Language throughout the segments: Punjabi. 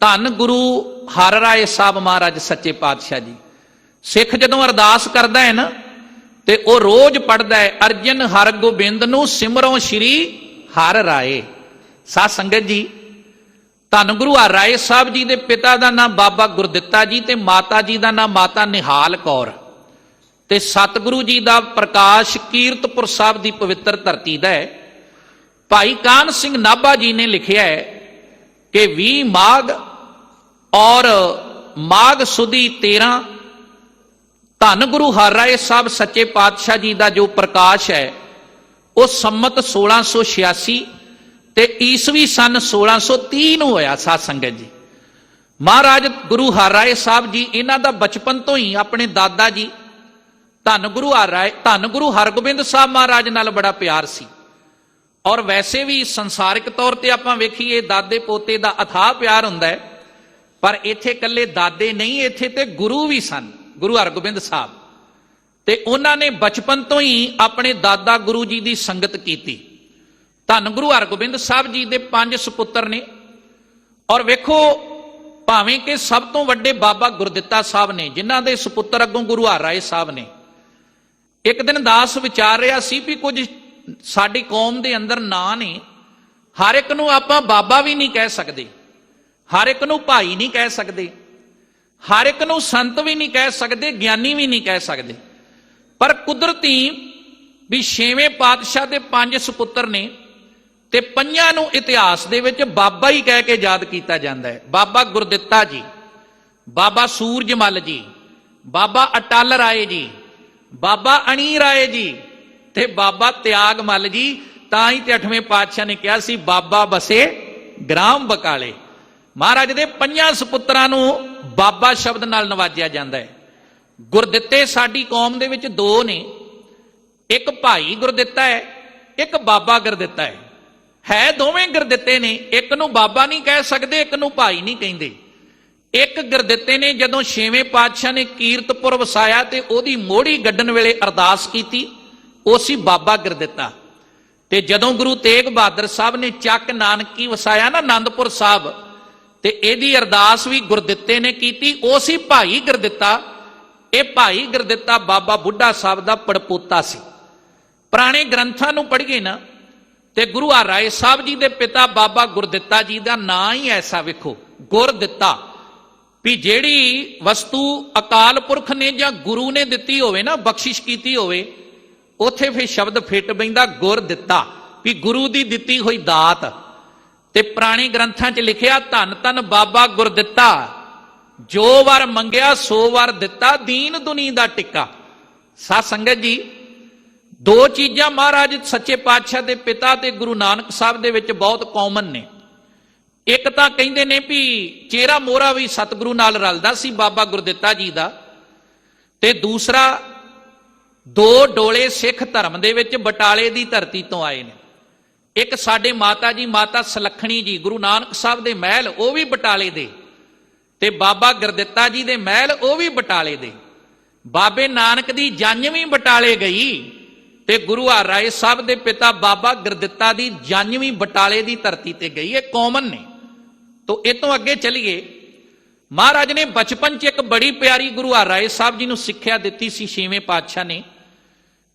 ਧੰਨ ਗੁਰੂ ਹਰ ਰਾਏ ਸਾਹਿਬ ਮਹਾਰਾਜ ਸੱਚੇ ਪਾਤਸ਼ਾਹ ਜੀ। ਸਿੱਖ ਜਦੋਂ ਅਰਦਾਸ ਕਰਦਾ ਹੈ ਨਾ, ਤੇ ਉਹ ਰੋਜ਼ ਪੜਦਾ ਹੈ, ਅਰਜਨ ਹਰ ਗੋਬਿੰਦ ਨੂੰ ਸਿਮਰੋ ਸ਼੍ਰੀ ਹਰ ਰਾਏ। ਸਾਧ ਸੰਗਤ ਜੀ, ਧੰਨ ਗੁਰੂ ਹਰ ਰਾਏ ਸਾਹਿਬ ਜੀ ਦੇ ਪਿਤਾ ਦਾ ਨਾਮ ਬਾਬਾ ਗੁਰਦਿੱਤਾ ਜੀ ਤੇ ਮਾਤਾ ਜੀ ਦਾ ਨਾਮ ਮਾਤਾ ਨਿਹਾਲ ਕੌਰ। ਤੇ ਸਤਿਗੁਰੂ ਜੀ ਦਾ ਪ੍ਰਕਾਸ਼ ਕੀਰਤਪੁਰ ਸਾਹਿਬ ਦੀ ਪਵਿੱਤਰ ਧਰਤੀ ਦਾ ਹੈ। ਭਾਈ ਕਾਨ ਸਿੰਘ ਨਾਭਾ ਜੀ ਨੇ ਲਿਖਿਆ ਹੈ ਕਿ 20 ਮਾਘ ਔਰ ਮਾਘ ਸੁਦੀ 13 ਧੰਨ ਗੁਰੂ ਹਰਿਰਾਏ ਸਾਹਿਬ ਸੱਚੇ ਪਾਤਸ਼ਾਹ ਜੀ ਦਾ ਜੋ ਪ੍ਰਕਾਸ਼ ਹੈ, ਉਹ ਸੰਮਤ 1686 ਤੇ ਈਸਵੀ ਸਨ 1630 ਨੂੰ ਹੋਇਆ ਸਾਧ ਸੰਗਤ ਜੀ। ਮਹਾਰਾਜ ਗੁਰੂ ਹਰਿਰਾਏ ਸਾਹਿਬ ਜੀ ਇਹਨਾਂ ਦਾ ਬਚਪਨ ਤੋਂ ਹੀ ਆਪਣੇ ਦਾਦਾ ਜੀ, ਧੰਨ ਗੁਰੂ ਹਰਿਰਾਏ ਧੰਨ ਗੁਰੂ ਹਰਗੋਬਿੰਦ ਸਾਹਿਬ ਮਹਾਰਾਜ ਨਾਲ ਬੜਾ ਪਿਆਰ ਸੀ। ਔਰ ਵੈਸੇ ਵੀ ਸੰਸਾਰਿਕ ਤੌਰ ਤੇ ਆਪਾਂ ਵੇਖੀਏ ਦਾਦੇ ਪੋਤੇ ਦਾ ਅਥਾਹ ਪਿਆਰ ਹੁੰਦਾ ਹੈ ਪਰ ਇੱਥੇ ਇਕੱਲੇ ਦਾਦੇ ਨਹੀਂ, ਇੱਥੇ ਤੇ ਗੁਰੂ ਵੀ ਸਨ, ਗੁਰੂ ਹਰਗੋਬਿੰਦ ਸਾਹਿਬ। ਤੇ ਉਹਨਾਂ ਨੇ ਬਚਪਨ ਤੋਂ ਹੀ ਆਪਣੇ ਦਾਦਾ ਗੁਰੂ ਜੀ ਦੀ ਸੰਗਤ ਕੀਤੀ। ਧੰਨ ਗੁਰੂ ਹਰਗੋਬਿੰਦ ਸਾਹਿਬ ਜੀ ਦੇ ਪੰਜ ਸੁਪੁੱਤਰ ਨੇ। ਔਰ ਵੇਖੋ, ਭਾਵੇਂ ਕਿ ਸਭ ਤੋਂ ਵੱਡੇ ਬਾਬਾ ਗੁਰਦਿੱਤਾ ਸਾਹਿਬ ਨੇ, ਜਿਨ੍ਹਾਂ ਦੇ ਸੁਪੁੱਤਰ ਅੱਗੋਂ ਗੁਰੂ ਹਰਰਾਏ ਸਾਹਿਬ ਨੇ, ਇੱਕ ਦਿਨ ਦਾਸ ਵਿਚਾਰ ਰਿਹਾ ਸੀ ਵੀ ਕੁਝ ਸਾਡੀ ਕੌਮ ਦੇ ਅੰਦਰ ਨਾਂ ਨੇ, ਹਰ ਇੱਕ ਨੂੰ ਆਪਾਂ ਬਾਬਾ ਵੀ ਨਹੀਂ ਕਹਿ ਸਕਦੇ। ਹਰ ਇੱਕ ਨੂੰ ਭਾਈ ਨਹੀਂ ਕਹਿ ਸਕਦੇ। ਹਰ ਇੱਕ ਨੂੰ ਸੰਤ ਵੀ ਨਹੀਂ ਕਹਿ ਸਕਦੇ, ਗਿਆਨੀ ਵੀ ਨਹੀਂ ਕਹਿ ਸਕਦੇ। ਪਰ ਕੁਦਰਤੀ ਵੀ ਛੇਵੇਂ ਪਾਤਸ਼ਾਹ ਦੇ ਪੰਜ ਸੁਪੁੱਤਰ ਨੇ ਤੇ ਪੰਜਾਂ ਨੂੰ ਇਤਿਹਾਸ ਦੇ ਵਿੱਚ ਬਾਬਾ ਹੀ ਕਹਿ ਕੇ ਯਾਦ ਕੀਤਾ ਜਾਂਦਾ ਹੈ। ਬਾਬਾ ਗੁਰਦਿੱਤਾ ਜੀ, ਬਾਬਾ ਸੂਰਜਮਲ ਜੀ, ਬਾਬਾ ਅਟਲ ਰਾਏ ਜੀ, ਬਾਬਾ ਅਣੀ ਰਾਏ ਜੀ ਤੇ ਬਾਬਾ ਤਿਆਗਮਲ ਜੀ, ਤਾਂ ਹੀ ਤੇ ਅਠਵੇਂ ਪਾਤਸ਼ਾਹ ਨੇ ਕਿਹਾ ਸੀ, ਬਾਬਾ ਬਸੇ ਗ੍ਰਾਮ ਬਕਾਲੇ। ਮਹਾਰਾਜ ਦੇ ਪੰਜਾਂ ਸੁਪੁੱਤਰਾਂ ਨੂੰ ਬਾਬਾ ਸ਼ਬਦ ਨਾਲ ਨਵਾਜਿਆ ਜਾਂਦਾ ਹੈ। ਗੁਰਦਿੱਤੇ ਸਾਡੀ ਕੌਮ ਦੇ ਵਿੱਚ ਦੋ ਨੇ। ਇੱਕ ਭਾਈ ਗੁਰਦਿੱਤਾ ਹੈ, ਇੱਕ ਬਾਬਾ ਗੁਰਦਿੱਤਾ ਹੈ। ਹੈ ਦੋਵੇਂ ਗੁਰਦਿੱਤੇ ਨੇ, ਇੱਕ ਨੂੰ ਬਾਬਾ ਨਹੀਂ ਕਹਿ ਸਕਦੇ, ਇੱਕ ਨੂੰ ਭਾਈ ਨਹੀਂ ਕਹਿੰਦੇ। ਇੱਕ ਗੁਰਦਿੱਤੇ ਨੇ ਜਦੋਂ ਛੇਵੇਂ ਪਾਤਸ਼ਾਹ ਨੇ ਕੀਰਤਪੁਰ ਵਸਾਇਆ ਤੇ ਉਹਦੀ ਮੋੜੀ ਗੱਡਣ ਵੇਲੇ ਅਰਦਾਸ ਕੀਤੀ, ਉਹ ਸੀ ਬਾਬਾ ਗੁਰਦਿੱਤਾ। ਤੇ ਜਦੋਂ ਗੁਰੂ ਤੇਗ ਬਹਾਦਰ ਸਾਹਿਬ ਨੇ ਚੱਕ ਨਾਨਕੀ ਵਸਾਇਆ ਨਾ, ਆਨੰਦਪੁਰ ਸਾਹਿਬ ਤੇ ਇਹਦੀ ਅਰਦਾਸ ਵੀ ਗੁਰਦਿੱਤੇ ਨੇ ਕੀਤੀ ਉਹ ਸੀ ਭਾਈ ਗੁਰਦਿੱਤਾ, ਇਹ ਭਾਈ ਗੁਰਦਿੱਤਾ ਬਾਬਾ ਬੁੱਢਾ ਸਾਹਿਬ ਦਾ ਪੜਪੋਤਾ ਸੀ। ਪੁਰਾਣੇ ਗ੍ਰੰਥਾਂ ਨੂੰ ਪੜ੍ਹੀਏ ਨਾ, ਤੇ ਗੁਰੂ ਹਰਿਰਾਏ ਸਾਹਿਬ ਜੀ ਦੇ ਪਿਤਾ ਬਾਬਾ ਗੁਰਦਿੱਤਾ ਜੀ ਦਾ ਨਾਂ ਹੀ ਐਸਾ ਵੇਖੋ, ਗੁਰਦਿੱਤਾ। ਵੀ ਜਿਹੜੀ ਵਸਤੂ ਅਕਾਲ ਪੁਰਖ ਨੇ ਜਾਂ ਗੁਰੂ ਨੇ ਦਿੱਤੀ ਹੋਵੇ ਨਾ, ਬਖਸ਼ਿਸ਼ ਕੀਤੀ ਹੋਵੇ, ਉਥੇ ਫਿਰ ਸ਼ਬਦ ਫਿੱਟ ਬੈਂਦਾ ਗੁਰ ਦਿੱਤਾ ਵੀ ਗੁਰੂ ਦੀ ਦਿੱਤੀ ਹੋਈ ਦਾਤ। ਤੇ ਪੁਰਾਣੇ ਗ੍ਰੰਥਾਂ 'ਚ ਲਿਖਿਆ, ਧੰਨ ਧੰਨ ਬਾਬਾ ਗੁਰਦਿੱਤਾ, ਜੋ ਵਾਰ ਮੰਗਿਆ, ਸੋ ਵਾਰ ਦਿੱਤਾ, ਦੀਨ ਦੁਨੀ ਦਾ ਟਿੱਕਾ। ਸਾ ਸੰਗਤ ਜੀ, ਦੋ ਚੀਜ਼ਾਂ ਮਹਾਰਾਜ ਸੱਚੇ ਪਾਤਸ਼ਾਹ ਦੇ ਪਿਤਾ ਤੇ ਗੁਰੂ ਨਾਨਕ ਸਾਹਿਬ ਦੇ ਵਿੱਚ ਬਹੁਤ ਕਾਮਨ ਨੇ। ਇੱਕ ਤਾਂ ਕਹਿੰਦੇ ਨੇ ਵੀ ਚਿਹਰਾ ਮੋਹਰਾ ਵੀ ਸਤਿਗੁਰੂ ਨਾਲ ਰਲਦਾ ਸੀ ਬਾਬਾ ਗੁਰਦਿੱਤਾ ਜੀ ਦਾ। ਤੇ ਦੂਸਰਾ, ਦੋ ਡੋਲੇ ਸਿੱਖ ਧਰਮ ਦੇ ਵਿੱਚ ਬਟਾਲੇ ਦੀ ਧਰਤੀ ਤੋਂ ਆਏ ਨੇ। ਇੱਕ ਸਾਡੇ ਮਾਤਾ ਜੀ, ਮਾਤਾ ਸਲੱਖਣੀ ਜੀ, ਗੁਰੂ ਨਾਨਕ ਸਾਹਿਬ ਦੇ ਮਹਿਲ, ਉਹ ਵੀ ਬਟਾਲੇ ਦੇ। ਤੇ ਬਾਬਾ ਗੁਰਦਿੱਤਾ ਜੀ ਦੇ ਮਹਿਲ, ਉਹ ਵੀ ਬਟਾਲੇ ਦੇ। ਬਾਬੇ ਨਾਨਕ ਦੀ ਜੰਜ ਵੀ ਬਟਾਲੇ ਗਈ ਤੇ ਗੁਰੂ ਹਰਿਰਾਏ ਸਾਹਿਬ ਦੇ ਪਿਤਾ ਬਾਬਾ ਗੁਰਦਿੱਤਾ ਦੀ ਜੰਜ ਵੀ ਬਟਾਲੇ ਦੀ ਧਰਤੀ ਤੇ ਗਈ, ਇਹ ਕਾਮਨ ਨੇ। ਤੋਂ ਇਹ ਤੋਂ ਅੱਗੇ ਚਲੀਏ। ਮਹਾਰਾਜ ਨੇ ਬਚਪਨ 'ਚ ਇੱਕ ਬੜੀ ਪਿਆਰੀ ਗੁਰੂ ਹਰਿਰਾਏ ਸਾਹਿਬ ਜੀ ਨੂੰ ਸਿੱਖਿਆ ਦਿੱਤੀ ਸੀ ਛੇਵੇਂ ਪਾਤਸ਼ਾਹ ਨੇ।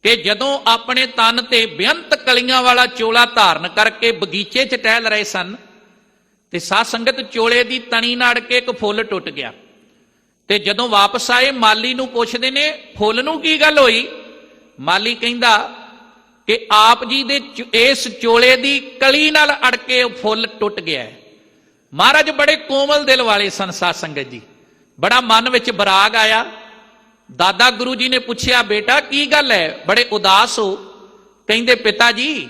ਕਿ ਜਦੋਂ ਆਪਣੇ ਤਨ ਤੇ ਬੇਅੰਤ ਕਲੀਆਂ ਵਾਲਾ ਚੋਲਾ ਧਾਰਨ ਕਰਕੇ ਬਗੀਚੇ 'ਚ ਟਹਿਲ ਰਹੇ ਸਨ, ਤੇ ਸਾਧ ਸੰਗਤ ਚੋਲੇ ਦੀ ਤਣੀ ਨਾੜ ਕੇ ਇੱਕ ਫੁੱਲ ਟੁੱਟ ਗਿਆ। ਤੇ ਜਦੋਂ ਵਾਪਸ ਆਏ, ਮਾਲੀ ਨੂੰ ਪੁੱਛਦੇ ਨੇ, ਫੁੱਲ ਨੂੰ ਕੀ ਗੱਲ ਹੋਈ? ਮਾਲੀ ਕਹਿੰਦਾ ਕਿ ਆਪ ਜੀ ਦੇ ਚ- ਇਸ ਚੋਲੇ ਦੀ ਕਲੀ ਨਾਲ ਅੜ ਕੇ ਫੁੱਲ ਟੁੱਟ ਗਿਆ ਹੈ। ਮਹਾਰਾਜ ਬੜੇ ਕੋਮਲ ਦਿਲ ਵਾਲੇ ਸਨ ਸਾਧ ਸੰਗਤ ਜੀ। ਬੜਾ ਮਨ ਵਿੱਚ ਬਰਾਗ ਆਇਆ। ਦਾਦਾ ਗੁਰੂ ਜੀ ਨੇ ਪੁੱਛਿਆ, ਬੇਟਾ, ਕੀ ਗੱਲ ਹੈ? ਬੜੇ ਉਦਾਸ ਹੋ। ਕਹਿੰਦੇ, ਪਿਤਾ ਜੀ,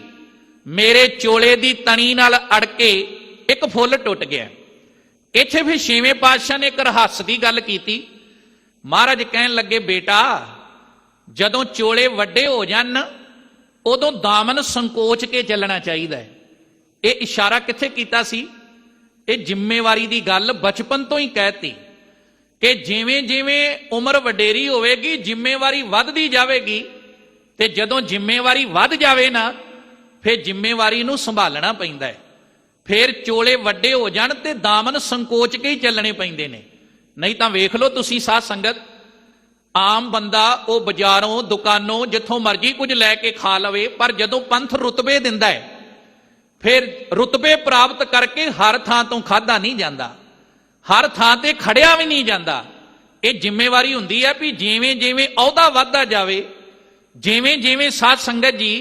ਮੇਰੇ ਚੋਲੇ ਦੀ ਤਣੀ ਨਾਲ ਅੜ ਕੇ ਇੱਕ ਫੁੱਲ ਟੁੱਟ ਗਿਆ। ਇੱਥੇ ਫਿਰ ਛੇਵੇਂ ਪਾਤਸ਼ਾਹ ਨੇ ਇੱਕ ਰਹੱਸ ਦੀ ਗੱਲ ਕੀਤੀ। ਮਹਾਰਾਜ ਕਹਿਣ ਲੱਗੇ, ਬੇਟਾ, ਜਦੋਂ ਚੋਲੇ ਵੱਡੇ ਹੋ ਜਾਣ, ਉਦੋਂ ਦਾਮਨ ਸੰਕੋਚ ਕੇ ਚੱਲਣਾ ਚਾਹੀਦਾ ਹੈ। ਇਹ ਇਸ਼ਾਰਾ ਕਿੱਥੇ ਕੀਤਾ ਸੀ? ਇਹ ਜ਼ਿੰਮੇਵਾਰੀ ਦੀ ਗੱਲ ਬਚਪਨ ਤੋਂ ਹੀ ਕਹਿਤੀ। ਕਿ ਜਿਵੇਂ ਜਿਵੇਂ ਉਮਰ ਵਡੇਰੀ ਹੋਵੇਗੀ, ਜ਼ਿੰਮੇਵਾਰੀ ਵੱਧਦੀ ਜਾਵੇਗੀ, ਤੇ ਜਦੋਂ ਜ਼ਿੰਮੇਵਾਰੀ ਵੱਧ ਜਾਵੇ ਨਾ, ਫਿਰ ਜ਼ਿੰਮੇਵਾਰੀ ਨੂੰ ਸੰਭਾਲਣਾ ਪੈਂਦਾ ਹੈ। ਫਿਰ ਚੋਲੇ ਵੱਡੇ ਹੋ ਜਾਣ ਤੇ ਦਾਮਨ ਸੰਕੋਚ ਕੇ ਹੀ ਚੱਲਣੇ ਪੈਂਦੇ ਨੇ। ਨਹੀਂ ਤਾਂ ਵੇਖ ਲਓ ਤੁਸੀਂ ਸਾਧ ਸੰਗਤ, ਆਮ ਬੰਦਾ ਉਹ ਬਾਜ਼ਾਰੋਂ, ਦੁਕਾਨੋਂ, ਜਿੱਥੋਂ ਮਰਜ਼ੀ ਕੁਝ ਲੈ ਕੇ ਖਾ ਲਵੇ, ਪਰ ਜਦੋਂ ਪੰਥ ਰੁਤਬੇ ਦਿੰਦਾ ਹੈ, ਫਿਰ ਰੁਤਬੇ ਪ੍ਰਾਪਤ ਕਰਕੇ ਹਰ ਥਾਂ ਤੋਂ ਖਾਦਾ ਨਹੀਂ ਜਾਂਦਾ। ਹਰ ਥਾਂ ਤੇ ਖੜਿਆ ਵੀ ਨਹੀਂ ਜਾਂਦਾ। ਇਹ ਜ਼ਿੰਮੇਵਾਰੀ ਹੁੰਦੀ ਹੈ ਵੀ ਜਿਵੇਂ ਜਿਵੇਂ ਅਹੁਦਾ ਵੱਧਦਾ ਜਾਵੇ, ਜਿਵੇਂ ਜਿਵੇਂ ਸਾਧ ਸੰਗਤ ਜੀ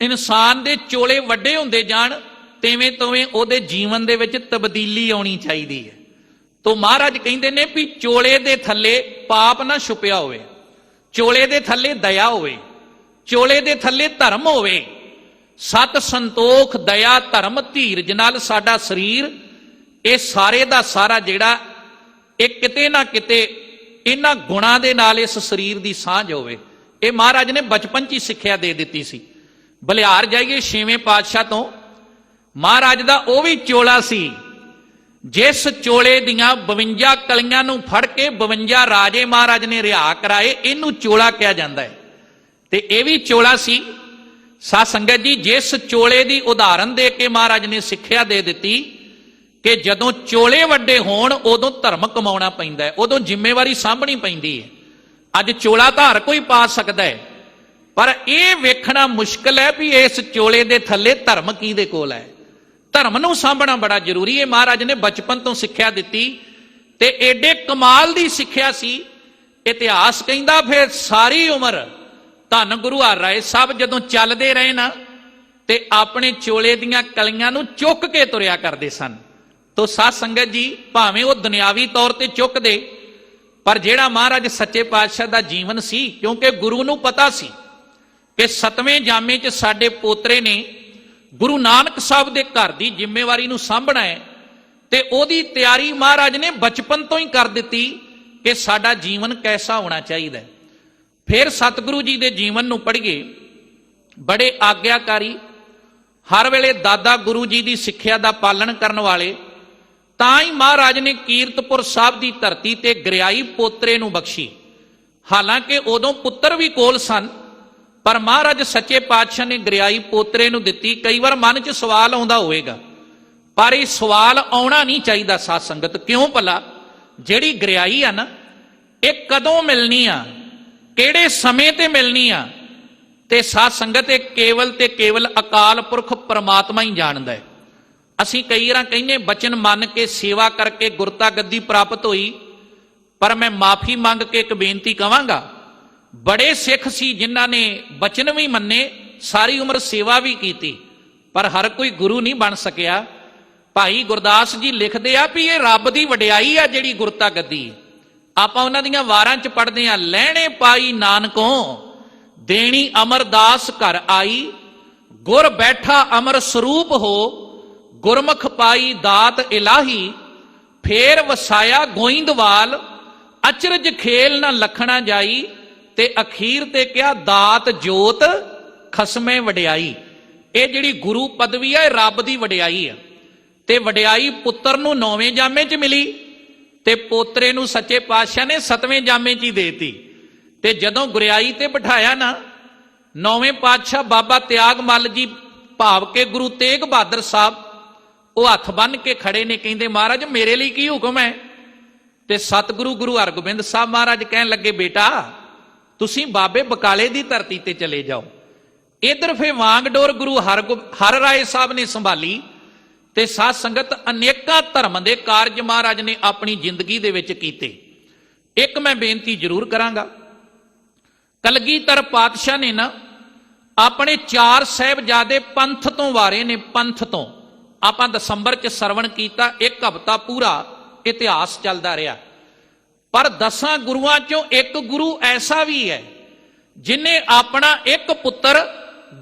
ਇਨਸਾਨ ਦੇ ਚੋਲੇ ਵੱਡੇ ਹੁੰਦੇ ਜਾਣ, ਤਿਵੇਂ ਤਵੇਂ ਉਹਦੇ ਜੀਵਨ ਦੇ ਵਿੱਚ ਤਬਦੀਲੀ ਆਉਣੀ ਚਾਹੀਦੀ ਹੈ। ਤੋ ਮਹਾਰਾਜ ਕਹਿੰਦੇ ਨੇ ਵੀ ਚੋਲੇ ਦੇ ਥੱਲੇ ਪਾਪ ਨਾ ਛੁਪਿਆ ਹੋਵੇ, ਚੋਲੇ ਦੇ ਥੱਲੇ ਦਇਆ ਹੋਵੇ, ਚੋਲੇ ਦੇ ਥੱਲੇ ਧਰਮ ਹੋਵੇ। ਸਤ ਸੰਤੋਖ, ਦਇਆ, ਧਰਮ, ਧੀਰਜ ਨਾਲ ਸਾਡਾ ਸਰੀਰ ਇਹ ਸਾਰੇ ਦਾ ਸਾਰਾ ਜਿਹੜਾ ਇਹ ਕਿਤੇ ਨਾ ਕਿਤੇ ਇਹਨਾਂ ਗੁਣਾਂ ਦੇ ਨਾਲ ਇਸ ਸਰੀਰ ਦੀ ਸਾਂਝ ਹੋਵੇ। ਇਹ ਮਹਾਰਾਜ ਨੇ ਬਚਪਨ 'ਚ ਹੀ ਸਿੱਖਿਆ ਦੇ ਦਿੱਤੀ ਸੀ। ਬਲਿਹਾਰ ਜਾਈਏ ਛੇਵੇਂ ਪਾਤਸ਼ਾਹ ਤੋਂ। ਮਹਾਰਾਜ ਦਾ ਉਹ ਵੀ ਚੋਲਾ ਸੀ, ਜਿਸ ਚੋਲੇ ਦੀਆਂ 52 ਕਲੀਆਂ ਨੂੰ ਫੜ ਕੇ 52 ਰਾਜੇ ਮਹਾਰਾਜ ਨੇ ਰਿਹਾ ਕਰਾਏ, ਇਹਨੂੰ ਚੋਲਾ ਕਿਹਾ ਜਾਂਦਾ ਹੈ। ਤੇ ਇਹ ਵੀ ਚੋਲਾ ਸੀ। ਸਾ ਸੰਗਤ ਜੀ, ਜਿਸ ਚੋਲੇ ਦੀ ਉਦਾਹਰਨ ਦੇ ਕੇ ਮਹਾਰਾਜ ਨੇ ਸਿੱਖਿਆ ਦੇ ਦਿੱਤੀ ਕਿ ਜਦੋਂ ਚੋਲੇ ਵੱਡੇ ਹੋਣ, ਉਦੋਂ ਧਰਮ ਕਮਾਉਣਾ ਪੈਂਦਾ ਹੈ, ਉਦੋਂ ਜ਼ਿੰਮੇਵਾਰੀ ਸਾਂਭਣੀ ਪੈਂਦੀ ਹੈ। ਅੱਜ ਚੋਲਾ ਤਾਂ ਹਰ ਕੋਈ ਪਾ ਸਕਦਾ ਹੈ, ਪਰ ਇਹ ਵੇਖਣਾ ਮੁਸ਼ਕਲ ਹੈ ਵੀ ਇਸ ਚੋਲੇ ਦੇ ਥੱਲੇ ਧਰਮ ਕਿਹਦੇ ਕੋਲ ਹੈ। ਧਰਮ ਨੂੰ ਸਾਂਭਣਾ ਬੜਾ ਜ਼ਰੂਰੀ ਹੈ। ਮਹਾਰਾਜ ਨੇ ਬਚਪਨ ਤੋਂ ਸਿੱਖਿਆ ਦਿੱਤੀ ਤੇ ਏਡੇ ਕਮਾਲ ਦੀ ਸਿੱਖਿਆ ਸੀ। ਇਤਿਹਾਸ ਕਹਿੰਦਾ, ਫਿਰ ਸਾਰੀ ਉਮਰ ਧੰਨ ਗੁਰੂ ਹਰ ਰਾਏ ਸਾਹਿਬ ਜਦੋਂ ਚੱਲਦੇ ਰਹੇ ਨਾ, ਤੇ ਆਪਣੇ ਚੋਲੇ ਦੀਆਂ ਕਲੀਆਂ ਨੂੰ ਚੁੱਕ ਕੇ ਤੁਰਿਆ ਕਰਦੇ ਸਨ। ਤੋ ਸਾਧ ਸੰਗਤ ਜੀ, ਭਾਵੇਂ ਉਹ ਦੁਨਿਆਵੀ ਤੌਰ ਤੇ ਚੁੱਕਦੇ ਪਰ ਜਿਹੜਾ ਮਹਾਰਾਜ ਸੱਚੇ ਪਾਤਸ਼ਾਹ ਦਾ ਜੀਵਨ ਸੀ, ਕਿਉਂਕਿ ਗੁਰੂ ਨੂੰ ਪਤਾ ਸੀ ਕਿ ਸਤਵੇਂ ਜਾਮੇ 'ਚ ਸਾਡੇ ਪੋਤਰੇ ਨੇ ਗੁਰੂ ਨਾਨਕ ਸਾਹਿਬ ਦੇ ਘਰ ਦੀ ਜ਼ਿੰਮੇਵਾਰੀ ਨੂੰ ਸਾਂਭਣਾ ਹੈ ਤੇ ਉਹਦੀ ਤਿਆਰੀ ਮਹਾਰਾਜ ਨੇ ਬਚਪਨ ਤੋਂ ਹੀ ਕਰ ਦਿੱਤੀ ਕਿ ਸਾਡਾ ਜੀਵਨ ਕੈਸਾ ਹੋਣਾ ਚਾਹੀਦਾ ਹੈ। ਫਿਰ ਸਤਿਗੁਰੂ ਜੀ ਦੇ ਜੀਵਨ ਨੂੰ ਪੜ੍ਹੀਏ, ਬੜੇ ਆਗਿਆਕਾਰੀ, ਹਰ ਵੇਲੇ ਦਾਦਾ ਗੁਰੂ ਜੀ ਦੀ ਸਿੱਖਿਆ ਦਾ ਪਾਲਣ ਕਰਨ ਵਾਲੇ ਤਾਂ ਹੀ ਮਹਾਰਾਜ ਨੇ ਕੀਰਤਪੁਰ ਸਾਹਿਬ ਦੀ ਧਰਤੀ ਤੇ ਗਰਿਆਈ ਪੋਤਰੇ ਨੂੰ ਬਖਸ਼ੀ। ਹਾਲਾਂਕਿ ਉਦੋਂ ਪੁੱਤਰ ਵੀ ਕੋਲ ਸਨ, ਪਰ ਮਹਾਰਾਜ ਸੱਚੇ ਪਾਤਸ਼ਾਹ ਨੇ ਗਰਿਆਈ ਪੋਤਰੇ ਨੂੰ ਦਿੱਤੀ। ਕਈ ਵਾਰ ਮਨ 'ਚ ਸਵਾਲ ਆਉਂਦਾ ਹੋਵੇਗਾ, ਪਰ ਇਹ ਸਵਾਲ ਆਉਣਾ ਨਹੀਂ ਚਾਹੀਦਾ ਸਾਧ ਸੰਗਤ। ਕਿਉਂ ਭਲਾ? ਜਿਹੜੀ ਗਰਿਆਈ ਆ ਨਾ, ਇਹ ਕਦੋਂ ਮਿਲਣੀ ਆ? ਕਿਹੜੇ ਸਮੇਂ ਤੇ ਮਿਲਣੀ ਆ? ਤੇ ਸਾਧ ਸੰਗਤ ਇਹ ਕੇਵਲ ਤੇ ਕੇਵਲ ਅਕਾਲ ਪੁਰਖ ਪਰਮਾਤਮਾ ਹੀ ਜਾਣਦਾ ਹੈ। ਅਸੀਂ ਕਈ ਵਾਰ ਕਹਿੰਨੇ ਬਚਨ ਮੰਨ ਕੇ ਸੇਵਾ ਕਰਕੇ ਗੁਰਤਾ ਗੱਦੀ ਪ੍ਰਾਪਤ ਹੋਈ, ਪਰ ਮੈਂ ਮਾਫੀ ਮੰਗ ਕੇ ਇੱਕ ਬੇਨਤੀ ਕਵਾਂਗਾ। ਬੜੇ ਸਿੱਖ ਸੀ ਜਿਨ੍ਹਾਂ ਨੇ ਬਚਨ ਵੀ ਮੰਨੇ, ਸਾਰੀ ਉਮਰ ਸੇਵਾ ਵੀ ਕੀਤੀ, ਪਰ ਹਰ ਕੋਈ ਗੁਰੂ ਨਹੀਂ ਬਣ ਸਕਿਆ। ਭਾਈ ਗੁਰਦਾਸ ਜੀ ਲਿਖਦੇ ਆ ਵੀ ਇਹ ਰੱਬ ਦੀ ਵਡਿਆਈ ਆ ਜਿਹੜੀ ਗੁਰਤਾ ਗੱਦੀ ਆਪਾਂ ਉਹਨਾਂ ਦੀਆਂ ਵਾਰਾਂ 'ਚ ਪੜ੍ਹਦੇ ਆ ਲੈਣੇ ਪਾਈ ਨਾਨਕੋਂ, ਦੇਣੀ ਅਮਰਦਾਸ ਘਰ ਆਈ, ਗੁਰ ਬੈਠਾ ਅਮਰ ਸਰੂਪ ਹੋ ਗੁਰਮੁਖ ਪਾਈ ਦਾਤ ਇਲਾਹੀ, ਫੇਰ ਵਸਾਇਆ ਗੋਇੰਦਵਾਲ ਅਚਰਜ ਖੇਲ ਨਾ ਲਖਣਾ ਜਾਈ, ਤੇ ਅਖੀਰ ਤੇ ਕਿਹਾ, ਦਾਤ ਜੋਤ ਖਸਮੇ ਵਡਿਆਈ। ਇਹ ਜਿਹੜੀ ਗੁਰੂ ਪਦਵੀ ਹੈ ਰੱਬ ਦੀ ਵਡਿਆਈ ਆ। ਤੇ ਵਡਿਆਈ ਪੁੱਤਰ ਨੂੰ ਨੌਵੇਂ ਜਾਮੇ 'ਚ ਮਿਲੀ, ਤੇ ਪੋਤਰੇ ਨੂੰ ਸੱਚੇ ਪਾਤਸ਼ਾਹ ਨੇ ਸਤਵੇਂ ਜਾਮੇ 'ਚ ਹੀ ਦੇਤੀ। ਤੇ ਜਦੋਂ ਗੁਰਿਆਈ ਤੇ ਬਿਠਾਇਆ ਨਾ, ਨੌਵੇਂ ਪਾਤਸ਼ਾਹ ਬਾਬਾ ਤਿਆਗ ਮੱਲ ਜੀ ਭਾਵ ਕੇ ਗੁਰੂ ਤੇਗ ਬਹਾਦਰ ਸਾਹਿਬ ਉਹ ਹੱਥ ਬੰਨ ਕੇ ਖੜੇ ਨੇ, ਕਹਿੰਦੇ, ਮਹਾਰਾਜ, ਮੇਰੇ ਲਈ ਕੀ ਹੁਕਮ ਹੈ? ਤੇ ਸਤਿਗੁਰੂ ਗੁਰੂ ਹਰਗੋਬਿੰਦ ਸਾਹਿਬ ਮਹਾਰਾਜ ਕਹਿਣ ਲੱਗੇ, ਬੇਟਾ, ਤੁਸੀਂ ਬਾਬੇ ਬਕਾਲੇ ਦੀ ਧਰਤੀ ਤੇ ਚਲੇ ਜਾਓ। ਇਧਰ ਫੇ ਵਾਂਗਡੋਰ ਗੁਰੂ ਹਰਗੋ, ਹਰ ਰਾਏ ਸਾਹਿਬ ਨੇ ਸੰਭਾਲੀ ਤੇ ਸਾਧ ਸੰਗਤ ਅਨੇਕਾਂ ਧਰਮ ਦੇ ਕਾਰਜ ਮਹਾਰਾਜ ਨੇ ਆਪਣੀ ਜ਼ਿੰਦਗੀ ਦੇ ਵਿੱਚ ਕੀਤੇ। ਇੱਕ ਮੈਂ ਬੇਨਤੀ ਜ਼ਰੂਰ ਕਰਾਂਗਾ, ਕਲਗੀਧਰ ਪਾਤਸ਼ਾਹ ਨੇ ਨਾ ਆਪਣੇ ਚਾਰ ਸਹਿਬਜ਼ਾਦੇ ਪੰਥ ਤੋਂ ਵਾਰੇ ਨੇ, ਪੰਥ ਤੋਂ। ਆਪਾਂ ਦਸੰਬਰ ਚ ਸਰਵਣ ਕੀਤਾ, ਇੱਕ ਹਫ਼ਤਾ ਪੂਰਾ ਇਤਿਹਾਸ ਚੱਲਦਾ ਰਿਹਾ। ਪਰ ਦਸਾਂ ਗੁਰੂਆਂ ਚੋਂ ਇੱਕ ਗੁਰੂ ਐਸਾ ਵੀ ਹੈ, ਜਿਨੇ ਆਪਣਾ ਇੱਕ ਪੁੱਤਰ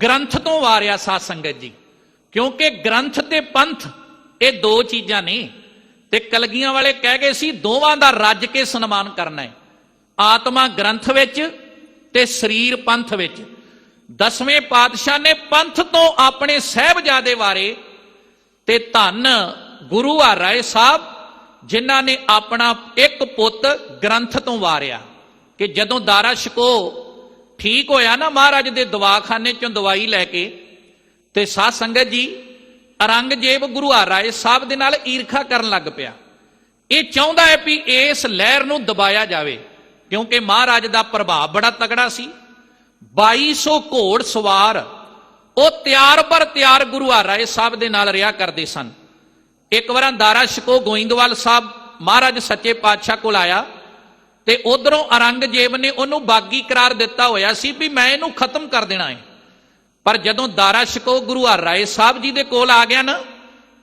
ਗ੍ਰੰਥ ਤੋਂ ਵਾਰਿਆ ਸਾਧ ਸੰਗਤ ਜੀ। ਕਿਉਂਕਿ ਗ੍ਰੰਥ ਤੇ ਪੰਥ, ਇਹ ਦੋ ਚੀਜ਼ਾਂ ਨੇ। ਤੇ ਕਲਗੀਆਂ ਵਾਲੇ ਕਹਿ ਗਏ ਸੀ, ਦੋਵਾਂ ਦਾ ਰੱਜ ਕੇ ਸਨਮਾਨ ਕਰਨਾ ਹੈ। ਆਤਮਾ ਗ੍ਰੰਥ ਵਿੱਚ ਤੇ ਸਰੀਰ ਪੰਥ ਵਿੱਚ। ਦਸਵੇਂ ਪਾਤਸ਼ਾਹ ਨੇ ਪੰਥ ਤੋਂ ਆਪਣੇ ਸਹਿਬਜ਼ਾਦੇ ਵਾਰੇ ਤੇ ਧੰਨ ਗੁਰੂ ਆ ਰਾਏ ਸਾਹਿਬ, ਜਿਨ੍ਹਾਂ ਨੇ ਆਪਣਾ ਇੱਕ ਪੁੱਤ ਗ੍ਰੰਥ ਤੋਂ ਵਾਰਿਆ, ਕਿ ਜਦੋਂ ਦਾਰਾ ਸ਼ਕੋ ਠੀਕ ਹੋਇਆ ਨਾ ਮਹਾਰਾਜ ਦੇ ਦਵਾਖਾਨੇ ਚੋਂ ਦਵਾਈ ਲੈ ਕੇ, ਤੇ ਸਾਧ ਸੰਗਤ ਜੀ, ਔਰੰਗਜ਼ੇਬ ਗੁਰੂ ਹਰਿਰਾਏ ਸਾਹਿਬ ਦੇ ਨਾਲ ਈਰਖਾ ਕਰਨ ਲੱਗ ਪਿਆ। ਇਹ ਚਾਹੁੰਦਾ ਹੈ ਵੀ ਇਸ ਲਹਿਰ ਨੂੰ ਦਬਾਇਆ ਜਾਵੇ, ਕਿਉਂਕਿ ਮਹਾਰਾਜ ਦਾ ਪ੍ਰਭਾਵ ਬੜਾ ਤਕੜਾ ਸੀ। 2200 ਘੋੜ ਸਵਾਰ ਉਹ ਤਿਆਰ ਪਰ ਤਿਆਰ ਗੁਰੂ ਹਰਿਰਾਏ ਸਾਹਿਬ ਦੇ ਨਾਲ ਰਿਹਾ ਕਰਦੇ ਸਨ। ਇੱਕ ਵਾਰਾਂ ਦਾਰਾ ਸ਼ਕੋ ਗੋਇੰਦਵਾਲ ਸਾਹਿਬ ਮਹਾਰਾਜ ਸੱਚੇ ਪਾਤਸ਼ਾਹ ਕੋਲ ਆਇਆ ਤੇ ਉਧਰੋਂ ਔਰੰਗਜ਼ੇਬ ਨੇ ਉਹਨੂੰ ਬਾਗੀ ਕਰਾਰ ਦਿੱਤਾ ਹੋਇਆ ਸੀ ਵੀ ਮੈਂ ਇਹਨੂੰ ਖਤਮ ਕਰ ਦੇਣਾ ਹੈ। ਪਰ ਜਦੋਂ ਦਾਰਾ ਸ਼ਕੋ ਗੁਰੂ ਹਰਿਰਾਏ ਸਾਹਿਬ ਜੀ ਦੇ ਕੋਲ ਆ ਗਿਆ ਨਾ,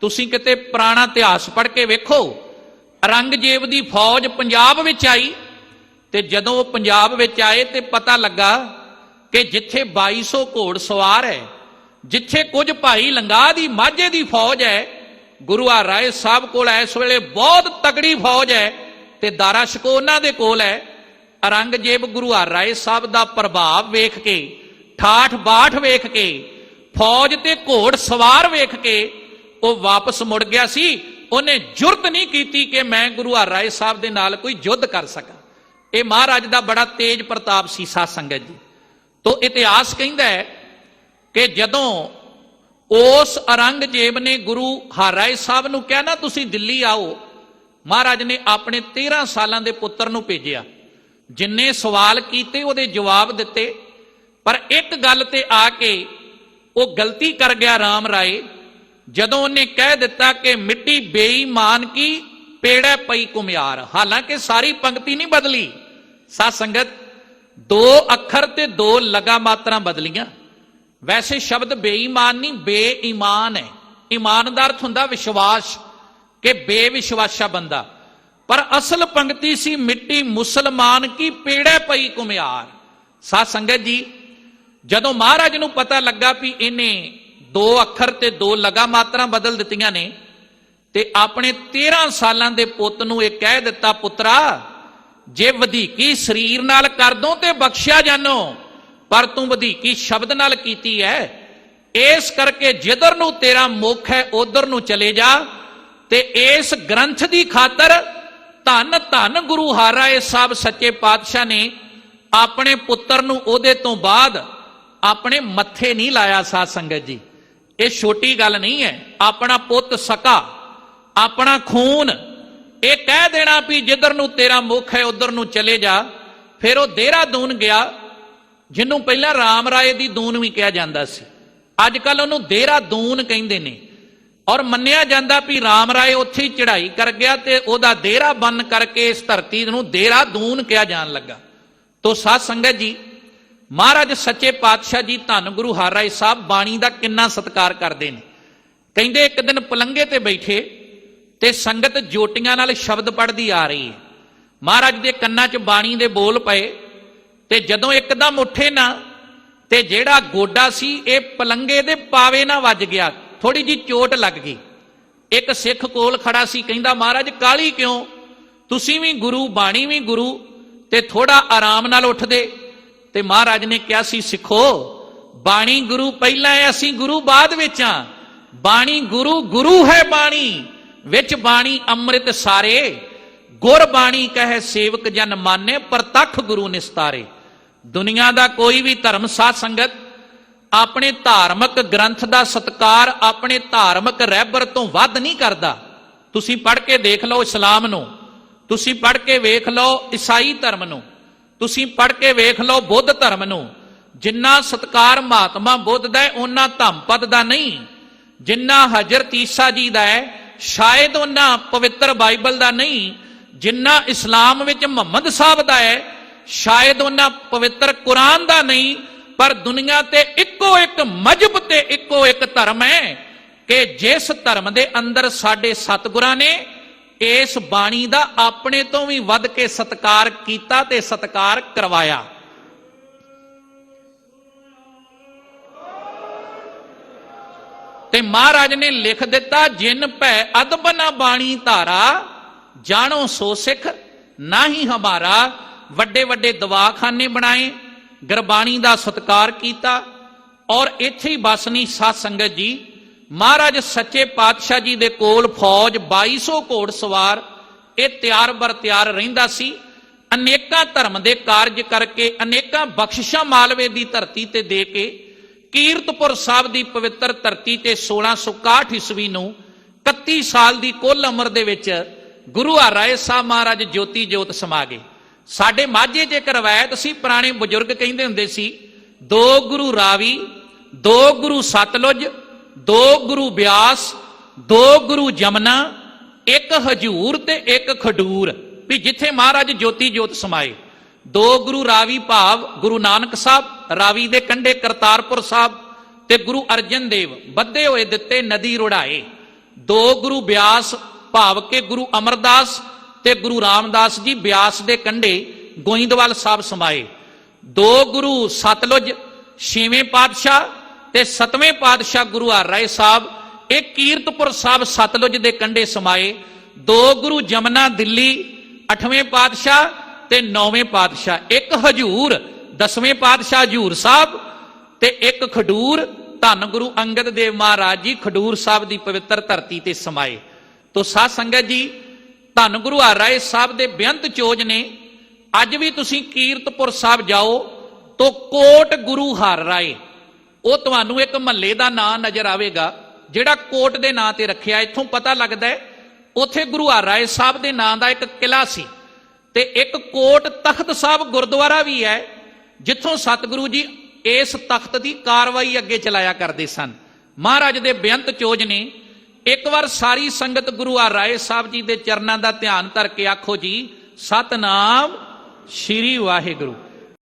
ਤੁਸੀਂ ਕਿਤੇ ਪੁਰਾਣਾ ਇਤਿਹਾਸ ਪੜ੍ਹ ਕੇ ਵੇਖੋ, ਔਰੰਗਜ਼ੇਬ ਦੀ ਫੌਜ ਪੰਜਾਬ ਵਿੱਚ ਆਈ ਤੇ ਜਦੋਂ ਉਹ ਪੰਜਾਬ ਵਿੱਚ ਆਏ ਤੇ ਪਤਾ ਲੱਗਾ ਕਿ ਜਿੱਥੇ 2200 ਘੋੜ ਸਵਾਰ ਹੈ ਜਿੱਥੇ ਕੁਝ ਭਾਈ ਲੰਗਾ ਦੀ ਮਾਝੇ ਦੀ ਫੌਜ ਹੈ, ਗੁਰੂ ਹਰਿਰਾਏ ਸਾਹਿਬ ਕੋਲ ਇਸ ਵੇਲੇ ਬਹੁਤ ਤਕੜੀ ਫੌਜ ਹੈ ਤੇ ਦਾਰਾ ਸ਼ਕੋ ਉਹਨਾਂ ਦੇ ਕੋਲ ਹੈ। ਔਰੰਗਜ਼ੇਬ ਗੁਰੂ ਹਰਿਰਾਏ ਸਾਹਿਬ ਦਾ ਪ੍ਰਭਾਵ ਵੇਖ ਕੇ, ਠਾਠ ਬਾਠ ਵੇਖ ਕੇ, ਫੌਜ ਤੇ ਘੋੜ ਸਵਾਰ ਵੇਖ ਕੇ ਉਹ ਵਾਪਸ ਮੁੜ ਗਿਆ ਸੀ। ਉਹਨੇ ਜੁਰਤ ਨਹੀਂ ਕੀਤੀ ਕਿ ਮੈਂ ਗੁਰੂ ਹਰਿਰਾਏ ਸਾਹਿਬ ਦੇ ਨਾਲ ਕੋਈ ਯੁੱਧ ਕਰ ਸਕਾਂ। ਇਹ ਮਹਾਰਾਜ ਦਾ ਬੜਾ ਤੇਜ ਪ੍ਰਤਾਪ ਸੀ ਸਾਧ ਸੰਗਤ ਜੀ। ਤੋ ਇਤਿਹਾਸ ਕਹਿੰਦਾ ਹੈ ਕਿ ਜਦੋਂ ਉਸ ਔਰੰਗਜ਼ੇਬ ਨੇ ਗੁਰੂ ਹਰਿਰਾਏ ਸਾਹਿਬ ਨੂੰ ਕਿਹਾ, ਨਾ ਤੁਸੀਂ ਦਿੱਲੀ ਆਓ। ਮਹਾਰਾਜ ਨੇ ਆਪਣੇ 13 ਸਾਲਾਂ ਦੇ ਪੁੱਤਰ ਨੂੰ ਭੇਜਿਆ। ਜਿੰਨੇ ਸਵਾਲ ਕੀਤੇ, ਉਹਦੇ ਜਵਾਬ ਦਿੱਤੇ। ਪਰ ਇੱਕ ਗੱਲ ਤੇ ਆ ਕੇ ਉਹ ਗਲਤੀ ਕਰ ਗਿਆ ਰਾਮ ਰਾਏ। ਜਦੋਂ ਉਹਨੇ ਕਹਿ ਦਿੱਤਾ ਕਿ ਮਿੱਟੀ ਬੇਈਮਾਨ ਕੀ, ਪੇੜਾ ਪਈ ਕੁਮਿਆਰ ਹਾਲਾਂਕਿ ਸਾਰੀ ਪੰਕਤੀ ਨਹੀਂ ਬਦਲੀ। ਸਾਧ ਸੰਗਤ, ਦੋ ਅੱਖਰ ਤੇ ਦੋ ਲਗਾ ਮਾਤਰਾ ਬਦਲੀਆਂ। ਵੈਸੇ ਸ਼ਬਦ ਬੇਈਮਾਨ ਨਹੀਂ, ਬੇਈਮਾਨ ਹੈ। ਈਮਾਨ ਦਾ ਅਰਥ ਹੁੰਦਾ ਵਿਸ਼ਵਾਸ, ਕਿ ਬੇਵਿਸ਼ਵਾਸਾ ਬੰਦਾ। ਪਰ ਅਸਲ ਪੰਕਤੀ ਸੀ ਮਿੱਟੀ ਮੁਸਲਮਾਨ ਕੀ ਪੇੜੇ ਪਈ ਕੁਮਿਆਰ ਸਾਧ ਸੰਗਤ ਜੀ, ਜਦੋਂ ਮਹਾਰਾਜ ਨੂੰ ਪਤਾ ਲੱਗਾ ਵੀ ਇਹਨੇ ਦੋ ਅੱਖਰ ਤੇ ਦੋ ਲਗਾ ਮਾਤਰਾ ਬਦਲ ਦਿੱਤੀਆਂ ਨੇ, ਤੇ ਆਪਣੇ 13 ਸਾਲਾਂ ਦੇ ਪੁੱਤ ਨੂੰ ਇਹ ਕਹਿ ਦਿੱਤਾ, ਪੁੱਤਰਾ, ਜੇ ਵਧੀਕੀ ਸਰੀਰ ਨਾਲ ਕਰ ਦੋ ਤੇ ਬਖਸ਼ਿਆ ਜਾਨੋ। ਪਰ ਤੂੰ ਵਧੀਕੀ ਸ਼ਬਦ ਨਾਲ ਕੀਤੀ ਹੈ ਇਸ ਕਰਕੇ ਜਿੱਧਰ ਨੂੰ ਤੇਰਾ ਮੁਖ ਹੈ, ਉਧਰ ਨੂੰ ਚਲੇ ਜਾ। ਤੇ ਇਸ ਗ੍ਰੰਥ ਦੀ ਖਾਤਰ ਧੰਨ ਧੰਨ ਗੁਰੂ ਹਰਿਰਾਏ ਸਾਹਿਬ ਸੱਚੇ ਪਾਤਸ਼ਾਹ ਨੇ ਆਪਣੇ ਪੁੱਤਰ ਨੂੰ ਉਹਦੇ ਤੋਂ ਬਾਅਦ ਆਪਣੇ ਮੱਥੇ ਨਹੀਂ ਲਾਇਆ ਸਾਧ ਸੰਗਤ ਜੀ। ਇਹ ਛੋਟੀ ਗੱਲ ਨਹੀਂ ਹੈ ਆਪਣਾ ਪੁੱਤ ਸਕਾ, ਆਪਣਾ ਖੂਨ, ਇਹ ਕਹਿ ਦੇਣਾ ਵੀ ਜਿੱਧਰ ਨੂੰ ਤੇਰਾ ਮੁਖ ਹੈ, ਉਧਰ ਨੂੰ ਚਲੇ ਜਾ। ਫਿਰ ਉਹ ਦੇਹਰਾਦੂਨ ਗਿਆ। ਜਿਹਨੂੰ ਪਹਿਲਾਂ ਰਾਮ ਰਾਏ ਦੀ ਦੂਨ ਵੀ ਕਿਹਾ ਜਾਂਦਾ ਸੀ। ਅੱਜ ਕੱਲ ਉਹਨੂੰ ਦੇਹਰਾਦੂਨ ਕਹਿੰਦੇ ਨੇ। ਔਰ ਮੰਨਿਆ ਜਾਂਦਾ ਵੀ ਰਾਮ ਰਾਏ ਉੱਥੇ ਹੀ ਚੜ੍ਹਾਈ ਕਰ ਗਿਆ ਤੇ ਉਹਦਾ ਦੇਹਰਾ ਬੰਨ ਕਰਕੇ ਇਸ ਧਰਤੀ ਨੂੰ ਦੇਹਰਾਦੂਨ ਕਿਹਾ ਜਾਣ ਲੱਗਾ। ਤੋ ਸਾਧ ਸੰਗਤ ਜੀ, ਮਹਾਰਾਜ ਸੱਚੇ ਪਾਤਸ਼ਾਹ ਜੀ ਧੰਨ ਗੁਰੂ ਹਰਿਰਾਏ ਸਾਹਿਬ ਬਾਣੀ ਦਾ ਕਿੰਨਾ ਸਤਿਕਾਰ ਕਰਦੇ ਨੇ। ਕਹਿੰਦੇ ਇੱਕ ਦਿਨ ਪਲੰਗੇ ਤੇ ਬੈਠੇ ਤੇ ਸੰਗਤ ਜੋਟੀਆਂ ਨਾਲ ਸ਼ਬਦ ਪੜਦੀ ਆ ਰਹੀ ਹੈ। ਮਹਾਰਾਜ ਦੇ ਕੰਨਾਂ 'ਚ ਬਾਣੀ ਦੇ ਬੋਲ ਪਏ। ਤੇ ਜਦੋਂ ਇੱਕਦਮ ਉੱਠੇ ਨਾ, ਤੇ ਜਿਹੜਾ ਗੋਡਾ ਸੀ, ਇਹ ਪਲੰਗੇ ਦੇ ਪਾਵੇ ਨਾ ਵੱਜ ਗਿਆ। ਥੋੜੀ ਜੀ ਚੋਟ ਲੱਗ ਗਈ। ਇੱਕ ਸਿੱਖ ਕੋਲ ਖੜਾ ਸੀ, ਕਹਿੰਦਾ, ਮਹਾਰਾਜ ਕਾਲੀ ਕਿਉਂ? ਤੁਸੀਂ ਵੀ ਗੁਰੂ, ਬਾਣੀ ਵੀ ਗੁਰੂ, ਤੇ ਥੋੜਾ ਆਰਾਮ ਨਾਲ ਉੱਠਦੇ। ਤੇ ਮਹਾਰਾਜ ਨੇ ਕਿਹਾ ਸੀ, ਸਿੱਖੋ, ਬਾਣੀ ਗੁਰੂ ਪਹਿਲਾਂ ਹੈ, ਅਸੀਂ ਗੁਰੂ ਬਾਅਦ ਵਿੱਚ ਆ ਬਾਣੀ ਗੁਰੂ ਗੁਰੂ ਹੈ ਬਾਣੀ, ਵਿੱਚ ਬਾਣੀ ਅੰਮ੍ਰਿਤ ਸਾਰੇ। ਗੁਰ ਬਾਣੀ ਕਹੇ, ਸੇਵਕ ਜਨ ਮਾਨੇ, ਪ੍ਰਤੱਖ ਗੁਰੂ ਨਿਸਤਾਰੇ। ਦੁਨੀਆ ਦਾ ਕੋਈ ਵੀ ਧਰਮ, ਸਾਧ ਸੰਗਤ, ਆਪਣੇ ਧਾਰਮਿਕ ਗ੍ਰੰਥ ਦਾ ਸਤਕਾਰ ਆਪਣੇ ਧਾਰਮਿਕ ਰਹਿਬਰ ਤੋਂ ਵੱਧ ਨਹੀਂ ਕਰਦਾ। ਤੁਸੀਂ ਪੜ੍ਹ ਕੇ ਦੇਖ ਲਓ ਇਸਲਾਮ ਨੂੰ। ਤੁਸੀਂ ਪੜ੍ਹ ਕੇ ਵੇਖ ਲਓ ਈਸਾਈ ਧਰਮ ਨੂੰ। ਤੁਸੀਂ ਪੜ੍ਹ ਕੇ ਵੇਖ ਲਓ ਬੁੱਧ ਧਰਮ ਨੂੰ। ਜਿੰਨਾ ਸਤਕਾਰ ਮਹਾਤਮਾ ਬੁੱਧ ਦਾ ਹੈ ਉਹਨਾਂ ਧੰਪਦ ਦਾ ਨਹੀਂ। ਜਿੰਨਾ ਹਜ਼ਰਤ ਈਸਾ ਜੀ ਦਾ ਹੈ, ਸ਼ਾਇਦ ਉਹਨਾਂ ਪਵਿੱਤਰ ਬਾਈਬਲ ਦਾ ਨਹੀਂ। ਜਿੰਨਾ ਇਸਲਾਮ ਵਿੱਚ ਮੁਹੰਮਦ ਸਾਹਿਬ ਦਾ ਹੈ ਸ਼ਾਇਦ ਉਹਨਾਂ ਪਵਿੱਤਰ ਕੁਰਾਨ ਦਾ ਨਹੀਂ, ਪਰ ਦੁਨੀਆ ਤੇ ਇੱਕੋ ਇੱਕ ਮਜਬ ਤੇ ਇੱਕੋ ਇੱਕ ਧਰਮ ਹੈ ਕਿ ਜਿਸ ਧਰਮ ਦੇ ਅੰਦਰ ਸਾਡੇ ਸਤਿਗੁਰਾਂ ਨੇ ਇਸ ਬਾਣੀ ਦਾ ਆਪਣੇ ਤੋਂ ਵੀ ਵੱਧ ਕੇ ਸਤਕਾਰ ਕੀਤਾ ਤੇ ਸਤਕਾਰ ਕਰਵਾਇਆ। ਤੇ ਮਹਾਰਾਜ ਨੇ ਲਿਖ ਦਿੱਤਾ, ਜਿਨ ਭੈ ਅਦਬ ਨਾ ਬਾਣੀ ਧਾਰਾ, ਜਾਣੋ ਸੋ ਸਿੱਖ ਨਾਹੀ ਹਮਾਰਾ ਵੱਡੇ ਵੱਡੇ ਦਵਾਖਾਨੇ ਬਣਾਏ, ਗੁਰਬਾਣੀ ਦਾ ਸਤਕਾਰ ਕੀਤਾ ਔਰ ਇੱਥੇ ਹੀ ਬਸ ਸਾਧ ਸੰਗਤ ਜੀ, ਮਹਾਰਾਜ ਸੱਚੇ ਪਾਤਸ਼ਾਹ ਜੀ ਦੇ ਕੋਲ ਫੌਜ 2200 ਘੋੜ ਸਵਾਰ, ਇਹ ਤਿਆਰ ਬਰ ਤਿਆਰ ਰਹਿੰਦਾ ਸੀ। ਅਨੇਕਾਂ ਧਰਮ ਦੇ ਕਾਰਜ ਕਰਕੇ, ਅਨੇਕਾਂ ਬਖਸ਼ਿਸ਼ਾਂ ਮਾਲਵੇ ਦੀ ਧਰਤੀ ਤੇ ਦੇ ਕੇ, ਕੀਰਤਪੁਰ ਸਾਹਿਬ ਦੀ ਪਵਿੱਤਰ ਧਰਤੀ ਤੇ 1661 ਈਸਵੀ ਨੂੰ 31 ਸਾਲ ਦੀ ਕੁੱਲ ਉਮਰ ਦੇ ਵਿੱਚ ਗੁਰੂ ਹਰਿਰਾਏ ਸਾਹਿਬ ਮਹਾਰਾਜ ਜੋਤੀ ਜੋਤ ਸਮਾ ਗਏ। ਸਾਡੇ ਮਾਝੇ 'ਚ ਇੱਕ ਰਵਾਇਤ ਸੀ, ਪੁਰਾਣੇ ਬਜ਼ੁਰਗ ਕਹਿੰਦੇ ਹੁੰਦੇ ਸੀ, ਦੋ ਗੁਰੂ ਰਾਵੀ, ਦੋ ਗੁਰੂ ਸਤਲੁਜ, ਦੋ ਗੁਰੂ ਬਿਆਸ, ਦੋ ਗੁਰੂ ਜਮਨਾ, ਇੱਕ ਹਜੂਰ ਤੇ ਇੱਕ ਖਡੂਰ। ਵੀ ਜਿੱਥੇ ਮਹਾਰਾਜ ਜੋਤੀ ਜੋਤ ਸਮਾਏ। ਦੋ ਗੁਰੂ ਰਾਵੀ ਭਾਵ ਗੁਰੂ ਨਾਨਕ ਸਾਹਿਬ, ਰਾਵੀ ਦੇ ਕੰਢੇ ਕਰਤਾਰਪੁਰ ਸਾਹਿਬ ਤੇ ਗੁਰੂ ਅਰਜਨ ਦੇਵ, ਬੱਧੇ ਹੋਏ ਦਿੱਤੇ ਨਦੀ ਰੁੜਾਏ। ਦੋ ਗੁਰੂ ਬਿਆਸ ਭਾਵ ਕੇ ਗੁਰੂ ਅਮਰਦਾਸ ਤੇ ਗੁਰੂ ਰਾਮਦਾਸ ਜੀ ਬਿਆਸ ਦੇ ਕੰਢੇ ਗੋਇੰਦਵਾਲ ਸਾਹਿਬ ਸਮਾਏ। ਦੋ ਗੁਰੂ ਸਤਲੁਜ, ਛੇਵੇਂ ਪਾਤਸ਼ਾਹ ਤੇ ਸਤਵੇਂ ਪਾਤਸ਼ਾਹ ਗੁਰੂ ਹਰਿਰਾਏ ਸਾਹਿਬ, ਇਹ ਕੀਰਤਪੁਰ ਸਾਹਿਬ ਸਤਲੁਜ ਦੇ ਕੰਢੇ ਸਮਾਏ। ਦੋ ਗੁਰੂ ਜਮਨਾ ਦਿੱਲੀ, ਅਠਵੇਂ ਪਾਤਸ਼ਾਹ ਤੇ ਨੌਵੇਂ ਪਾਤਸ਼ਾਹ। ਇੱਕ ਹਜੂਰ, ਦਸਵੇਂ ਪਾਤਸ਼ਾਹ ਹਜੂਰ ਸਾਹਿਬ ਤੇ ਇੱਕ ਖਡੂਰ। ਧੰਨ ਗੁਰੂ ਅੰਗਦ ਦੇਵ ਮਹਾਰਾਜ ਜੀ ਖਡੂਰ ਸਾਹਿਬ ਦੀ ਪਵਿੱਤਰ ਧਰਤੀ ਤੇ ਸਮਾਏ। ਤੋ ਸਾਧ ਸੰਗਤ ਜੀ ਧੰਨ ਗੁਰੂ ਹਰਿਰਾਏ ਸਾਹਿਬ ਦੇ ਬੇਅੰਤ ਚੋਜ ਨੇ, ਅੱਜ ਵੀ ਤੁਸੀਂ ਕੀਰਤਪੁਰ ਸਾਹਿਬ ਜਾਓ, ਤੋ ਕੋਟ ਗੁਰੂ ਹਰ ਰਾਏ ਉਹ ਤੁਹਾਨੂੰ ਇੱਕ ਮਹੱਲੇ ਦਾ ਨਾਂ ਨਜ਼ਰ ਆਵੇਗਾ, ਜਿਹੜਾ ਕੋਟ ਦੇ ਨਾਂ ਤੇ ਰੱਖਿਆ, ਇੱਥੋਂ ਪਤਾ ਲੱਗਦਾ ਹੈ, ਉੱਥੇ ਗੁਰੂ ਹਰ ਰਾਏ ਸਾਹਿਬ ਦੇ ਨਾਂ ਦਾ ਇੱਕ ਕਿਲਾ ਸੀ। ਤੇ ਇੱਕ ਕੋਟ ਤਖਤ ਸਾਹਿਬ ਗੁਰਦੁਆਰਾ ਵੀ ਹੈ, ਜਿੱਥੋਂ ਸਤਿਗੁਰੂ ਜੀ ਇਸ ਤਖਤ ਦੀ ਕਾਰਵਾਈ ਅੱਗੇ ਚਲਾਇਆ ਕਰਦੇ ਸਨ। ਮਹਾਰਾਜ ਦੇ ਬੇਅੰਤ ਚੋਜ ਨੇ ਇੱਕ ਵਾਰ ਸਾਰੀ ਸੰਗਤ ਗੁਰੂ ਹਰਿਰਾਏ ਸਾਹਿਬ ਜੀ ਦੇ ਚਰਨਾਂ ਦਾ ਧਿਆਨ ਧਰ ਕੇ ਆਖੋ ਜੀ, ਸਤਨਾਮ ਸ਼੍ਰੀ ਵਾਹਿਗੁਰੂ।